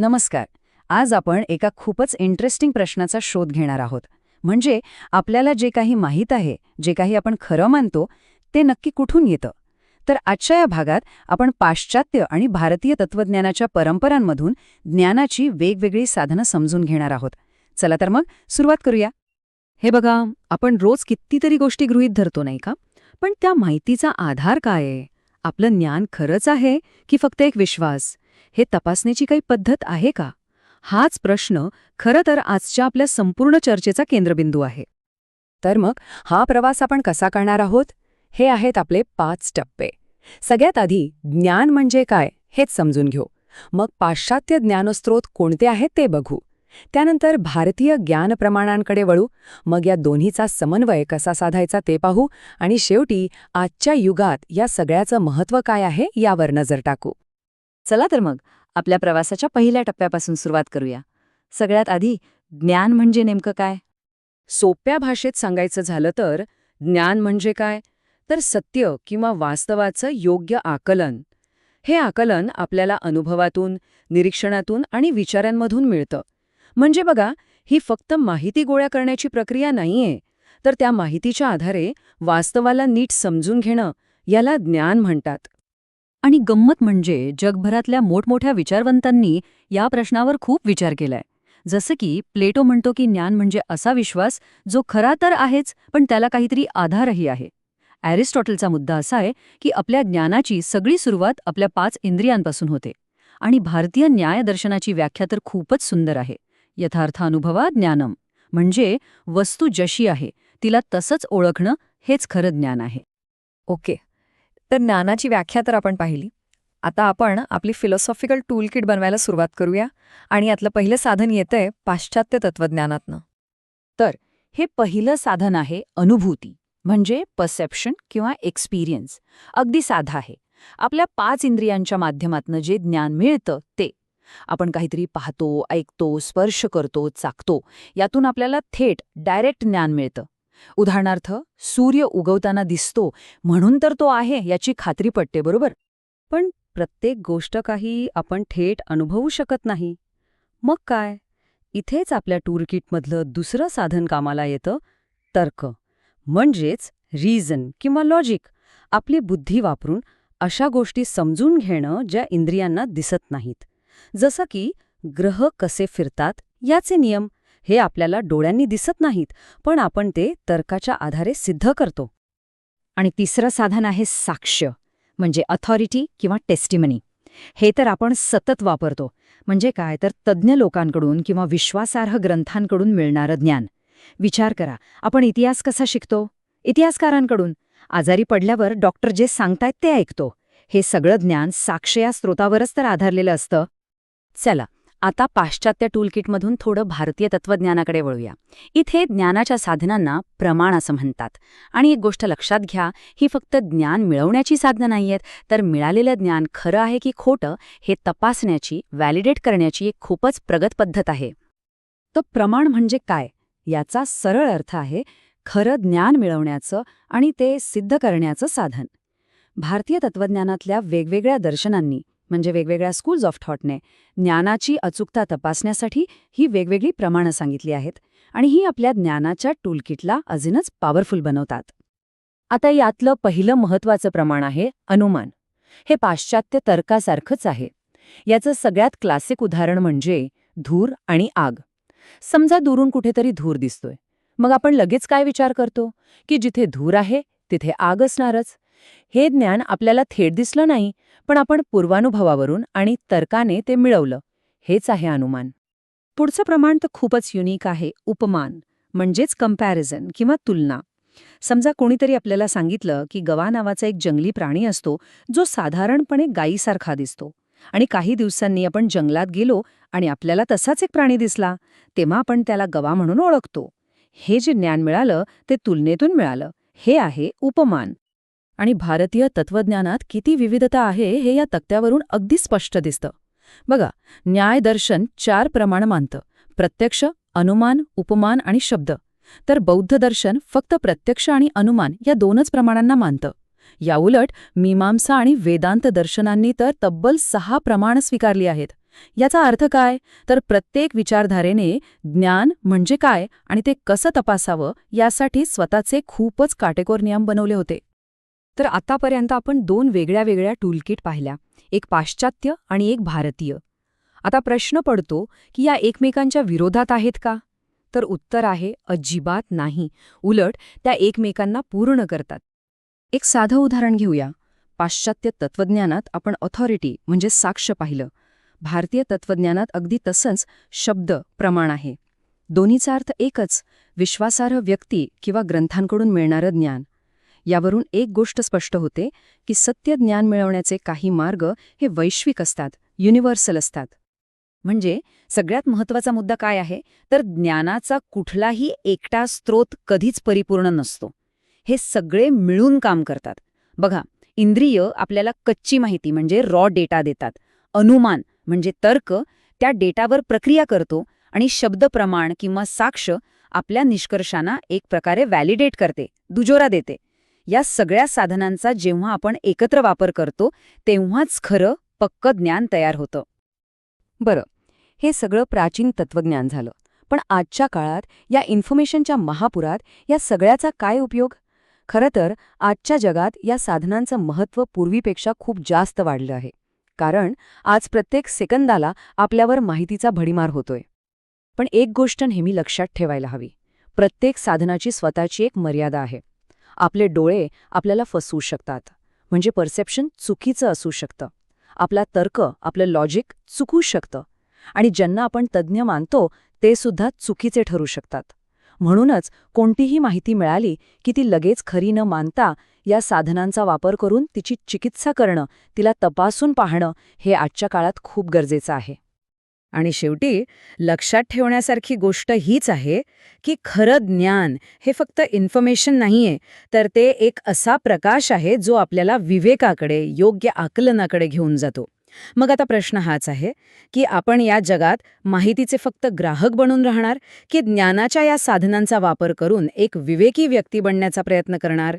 नमस्कार. आज आपण एका खूपच इंटरेस्टिंग प्रश्नाचा शोध घेणार आहोत. म्हणजे आपल्याला जे काही माहीत आहे जे काही आपण खरं मानतो ते नक्की कुठून येतं? तर आजच्या या भागात आपण पाश्चात्य आणि भारतीय तत्वज्ञानाच्या परंपरांमधून ज्ञानाची वेगवेगळी साधनं समजून घेणार आहोत. चला तर मग सुरुवात करूया. हे बघा आपण रोज कितीतरी गोष्टी गृहीत धरतो नाही का? पण त्या माहितीचा आधार काय आहे? आपलं ज्ञान खरंच आहे की फक्त एक विश्वास? हे तपासण्याची काही पद्धत आहे का? हाच प्रश्न खरं तर आजच्या आपल्या संपूर्ण चर्चेचा केंद्रबिंदू आहे. तर मग हा प्रवास आपण कसा करणार आहोत? हे आहेत आपले पाच टप्पे. सगळ्यात आधी ज्ञान म्हणजे काय हेच समजून घेऊ. मग पाश्चात्य ज्ञानस्त्रोत कोणते आहेत ते बघू. त्यानंतर भारतीय ज्ञानप्रमाणांकडे वळू. मग या दोन्हीचा समन्वय कसा साधायचा ते पाहू आणि शेवटी आजच्या युगात या सगळ्याचं महत्त्व काय आहे यावर नजर टाकू. चला तर मग आपल्या प्रवासाच्या पहिल्या टप्प्यापासून सुरुवात करूया. सगळ्यात आधी ज्ञान म्हणजे नेमकं काय? सोप्या भाषेत सांगायचं झालं तर ज्ञान म्हणजे काय? तर सत्य किंवा वास्तवाचं योग्य आकलन. हे आकलन आपल्याला अनुभवातून निरीक्षणातून आणि विचारांमधून मिळतं. म्हणजे बघा ही फक्त माहिती गोळा करण्याची प्रक्रिया नाहीये. तर त्या माहितीच्या आधारे वास्तवाला नीट समजून घेणं याला ज्ञान म्हणतात. आणि गंमत म्हणजे जगभरातल्या मोठमोठ्या विचारवंतांनी या प्रश्नावर खूप विचार केलाय. जसं की प्लेटो म्हणतो की ज्ञान म्हणजे असा विश्वास जो खरा तर आहेच पण त्याला काहीतरी आधारही आहे. ॲरिस्टॉटलचा मुद्दा असा आहे की आपल्या ज्ञानाची सगळी सुरुवात आपल्या पाच इंद्रियांपासून होते. आणि भारतीय न्यायदर्शनाची व्याख्या तर खूपच सुंदर आहे. यथार्थानुभवा ज्ञानम. म्हणजे वस्तू जशी आहे तिला तसंच ओळखणं हेच खरं ज्ञान आहे. ओके. तर ज्ञानाची व्याख्या तर आपण पाहिली. आता आपण आपली फिलॉसॉफिकल टूल किट बनवायला सुरुवात करूया आणि यातलं पहिलं साधन येतंय पाश्चात्य तत्वज्ञानातनं. हे पहिलं साधन आहे अनुभूती म्हणजे परसेप्शन किंवा एक्सपिरियन्स अगदी साधा आहे. आपल्या पाच इंद्रियांच्या माध्यमातनं जे ज्ञान मिळतं ते. आपण काहीतरी पाहतो ऐकतो स्पर्श करतो चाकतो. यातून आपल्याला थेट डायरेक्ट ज्ञान मिळतं. उदाहरणार्थ सूर्य उगवताना दिसतो म्हणून तर तो आहे याची खात्री पटते बरोबर? पण प्रत्येक गोष्ट काही आपण थेट अनुभवू शकत नाही. मग काय? इथेच आपल्या टूरकिटमधलं दुसरं साधन कामाला येतं तर्क. म्हणजेच रिझन किंवा लॉजिक आपली बुद्धी वापरून अशा गोष्टी समजून घेणं ज्या इंद्रियांना दिसत नाहीत. जसं की ग्रह कसे फिरतात याचे नियम हे आपल्याला डोळ्यांनी दिसत नाहीत पण आपण ते तर्काच्या आधारे सिद्ध करतो. आणि तिसरं साधन आहे साक्ष्य म्हणजे अथॉरिटी किंवा टेस्टिमनी हे तर आपण सतत वापरतो म्हणजे काय तर तज्ज्ञ लोकांकडून किंवा विश्वासार्ह ग्रंथांकडून मिळणारं ज्ञान. विचार करा आपण इतिहास कसा शिकतो? इतिहासकारांकडून. आजारी पडल्यावर डॉक्टर जे सांगतायत ते ऐकतो. हे सगळं ज्ञान साक्ष या स्रोतावरच तर आधारलेलं असतं. चला आता पाश्चात्य टूलकिटमधून थोडं भारतीय तत्वज्ञानाकडे वळूया. इथे ज्ञानाच्या साधनांना प्रमाण असं म्हणतात. आणि एक गोष्ट लक्षात घ्या ही फक्त ज्ञान मिळवण्याची साधनं नाहीयेत तर मिळालेलं ज्ञान खरं आहे की खोटं हे तपासण्याची व्हॅलिडेट करण्याची एक खूपच प्रगत पद्धत आहे. तर प्रमाण म्हणजे काय? याचा सरळ अर्थ आहे खरं ज्ञान मिळवण्याचं आणि ते सिद्ध करण्याचं साधन. भारतीय तत्वज्ञानातल्या वेगवेगळ्या दर्शनांनी म्हणजे वेगवेगळ्या स्कूल्स ऑफ थॉटने ज्ञानाची अचूकता तपासण्यासाठी ही वेगवेगळी प्रमाणं सांगितली आहेत आणि ही आपल्या ज्ञानाच्या टूलकिटला अजूनच पॉवरफुल बनवतात. आता यातलं पहिलं महत्वाचं प्रमाण आहे अनुमान. हे पाश्चात्य तर्कासारखंच आहे. याचं सगळ्यात क्लासिक उदाहरण म्हणजे धूर आणि आग. समजा दुरून कुठेतरी धूर दिसतोय. मग आपण लगेच काय विचार करतो? की जिथे धूर आहे तिथे आग असणारच. हे ज्ञान आपल्याला थेट दिसलं नाही पण आपण पूर्वानुभवावरून आणि तर्काने ते मिळवलं. हेच आहे अनुमान. पुढचं प्रमाण तर खूपच युनिक आहे. उपमान म्हणजेच कंपॅरिझन किंवा तुलना. समजा कोणीतरी आपल्याला सांगितलं की गवा नावाचा एक जंगली प्राणी असतो जो साधारणपणे गायीसारखा दिसतो. आणि काही दिवसांनी आपण जंगलात गेलो आणि आपल्याला तसाच एक प्राणी दिसला तेव्हा आपण त्याला गवा म्हणून ओळखतो. हे जे ज्ञान मिळालं ते तुलनेतून मिळालं. हे आहे उपमान. आणि भारतीय तत्वज्ञानात किती विविधता आहे हे या तक्त्यावरून अगदी स्पष्ट दिसतं. बघा न्यायदर्शन चार प्रमाण मानतं. प्रत्यक्ष अनुमान उपमान आणि शब्द. तर बौद्ध दर्शन फक्त प्रत्यक्ष आणि अनुमान या दोनच प्रमाणांना मानतं. याउलट मीमांसा आणि वेदांत दर्शनांनी तर तब्बल सहा प्रमाण स्वीकारली आहेत. याचा अर्थ काय? तर प्रत्येक विचारधारेने ज्ञान म्हणजे काय आणि ते कसं तपासावं यासाठी स्वतःचे खूपच काटेकोर नियम बनवले होते. तर आतापर्यंत आपण दोन वेगळ्या वेगळ्या टूलकिट पाहिल्या. एक पाश्चात्य आणि एक भारतीय. आता प्रश्न पडतो की या एकमेकांच्या विरोधात आहेत का? तर उत्तर आहे अजिबात नाही. उलट त्या एकमेकांना पूर्ण करतात. एक साधं उदाहरण घेऊया. पाश्चात्य तत्वज्ञानात आपण ऑथॉरिटी म्हणजे साक्ष पाहिलं. भारतीय तत्वज्ञानात अगदी तसंच शब्द प्रमाण आहे. दोन्हीचा अर्थ एकच. विश्वासार्ह व्यक्ती किंवा ग्रंथांकडून मिळणारं ज्ञान. यावरून एक गोष्ट स्पष्ट होते की सत्य ज्ञान मिळवण्याचे काही मार्ग हे वैश्विक असतात युनिव्हर्सल असतात. म्हणजे सगळ्यात महत्त्वाचा मुद्दा काय आहे? तर ज्ञानाचा कुठलाही एकटा स्रोत कधीच परिपूर्ण नसतो. हे सगळे मिळून काम करतात. बघा इंद्रिय आपल्याला कच्ची माहिती म्हणजे रॉ डेटा देतात. अनुमान म्हणजे तर्क त्या डेटावर प्रक्रिया करतो आणि शब्द प्रमाण किंवा साक्ष आपल्या निष्कर्षांना एक प्रकारे व्हॅलिडेट करते दुजोरा देते. या सगळ्या साधनांचा जेव्हा आपण एकत्र वापर करतो तेव्हाच खरं पक्क ज्ञान तयार होतं. बरं हे सगळं प्राचीन तत्वज्ञान झालं. पण आजच्या काळात या इन्फॉर्मेशनच्या महापुरात या सगळ्याचा काय उपयोग? खरं तर आजच्या जगात या साधनांचं महत्त्व पूर्वीपेक्षा खूप जास्त वाढलं आहे. कारण आज प्रत्येक सेकंदाला आपल्यावर माहितीचा भडीमार होतोय. पण एक गोष्ट नेहमी लक्षात ठेवायला हवी. प्रत्येक साधनाची स्वतःची एक मर्यादा आहे. आपले डोळे आपल्याला फसवू शकतात. म्हणजे परसेप्शन चुकीचं असू शकतं. आपला तर्क आपलं लॉजिक चुकू शकतं. आणि ज्यांना आपण तज्ज्ञ मानतो ते सुद्धा चुकीचे ठरू शकतात. म्हणूनच कोणतीही माहिती मिळाली की ती लगेच खरी न मानता या साधनांचा वापर करून तिची चिकित्सा करणं तिला तपासून पाहणं हे आजच्या काळात खूप गरजेचं आहे. आणि शेवटी लक्षात ठेवण्यासारखी गोष्ट हीच आहे की खरं ज्ञान हे फक्त इन्फॉर्मेशन नाहीये तर ते एक असा प्रकाश आहे जो आपल्याला विवेकाकडे योग्य आकलनाकडे घेऊन जातो. मग आता प्रश्न हाच आहे की आपण या जगात माहितीचे फक्त ग्राहक बनून राहणार की ज्ञानाच्या या साधनांचा वापर करून एक विवेकी व्यक्ती बनण्याचा प्रयत्न करणार?